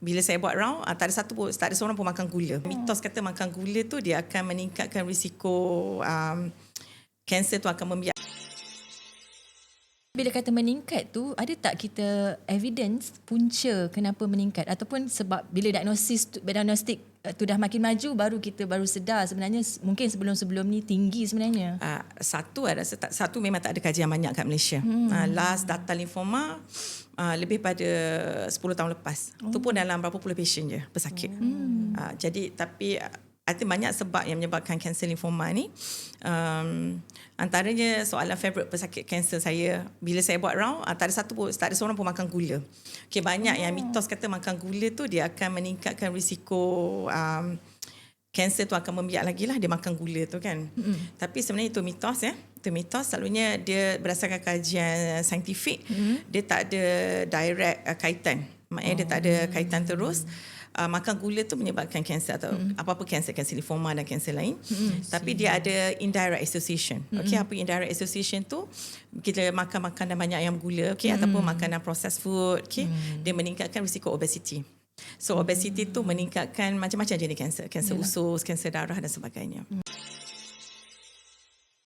Bila saya buat round, ah, tak ada satu pun, tak ada seorang pun makan gula. Mitos kata makan gula tu dia akan meningkatkan risiko um, kanser tu akan membiak. Bila kata meningkat tu, ada tak kita evidence punca kenapa meningkat ataupun sebab bila diagnosis diagnostik uh, tu dah makin maju baru kita baru sedar sebenarnya mungkin sebelum-sebelum ni tinggi sebenarnya. Uh, satu ada satu memang tak ada kajian banyak kat Malaysia. Hmm. Uh, last data lymphoma uh, lebih pada 10 tahun lepas. Oh. Tu pun dalam berapa puluh patient je pesakit. Hmm. Uh, jadi tapi uh, ada banyak sebab yang menyebabkan kanser lymphoma ni. Um, antaranya soalan favorite pesakit kanser saya bila saya buat round uh, tak ada satu pun tak ada seorang pun makan gula. Okey banyak oh. yang mitos kata makan gula tu dia akan meningkatkan risiko um, kanser tu akan membiak lagi lah dia makan gula tu kan. Mm. Tapi sebenarnya itu mitos ya. Itu mitos selalunya dia berdasarkan kajian saintifik mm. dia tak ada direct uh, kaitan. Maknanya oh. dia tak ada kaitan terus. Uh, makan gula tu menyebabkan kanser atau mm. apa-apa kanser, kanser lymphoma dan kanser lain. Mm. Tapi dia ada indirect association. Mm. Okey, apa indirect association tu? Kita makan makanan banyak yang gula, okey, mm. ataupun makanan processed food, okey, mm. dia meningkatkan risiko obesity. So obesity tu meningkatkan macam-macam jenis kanser, kanser usus, kanser darah dan sebagainya.